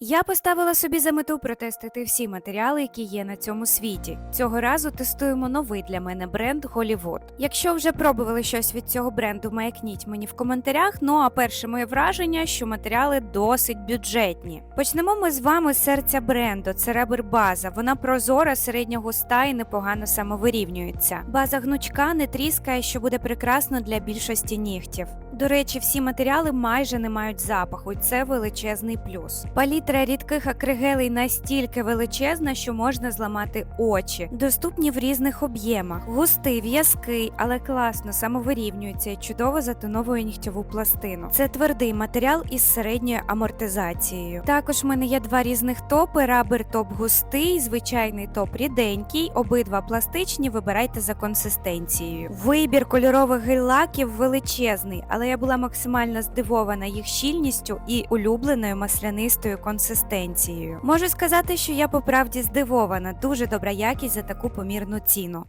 Я поставила собі за мету протестити всі матеріали, які є на цьому світі. Цього разу тестуємо новий для мене бренд Hollywood. Якщо вже пробували щось від цього бренду, маякніть мені в коментарях. Ну а перше моє враження, що матеріали досить бюджетні. Почнемо ми з вами з серця бренду. Це ребер база. Вона прозора, середньогуста і непогано самовирівнюється. База гнучка не тріскає, що буде прекрасно для більшості нігтів. До речі, всі матеріали майже не мають запаху, і це величезний плюс. Палітра рідких акригелей настільки величезна, що можна зламати очі. Доступні в різних об'ємах. Густий, в'язкий, але класно самовирівнюється і чудово затоновує нігтьову пластину. Це твердий матеріал із середньою амортизацією. Також в мене є два різних топи: рабер топ густий, звичайний топ ріденький. Обидва пластичні. Вибирайте за консистенцією. Вибір кольорових гель-лаків величезний, але я була максимально здивована їх щільністю і улюбленою маслянистою консистенцією. Можу сказати, що я по правді здивована. Дуже добра якість за таку помірну ціну.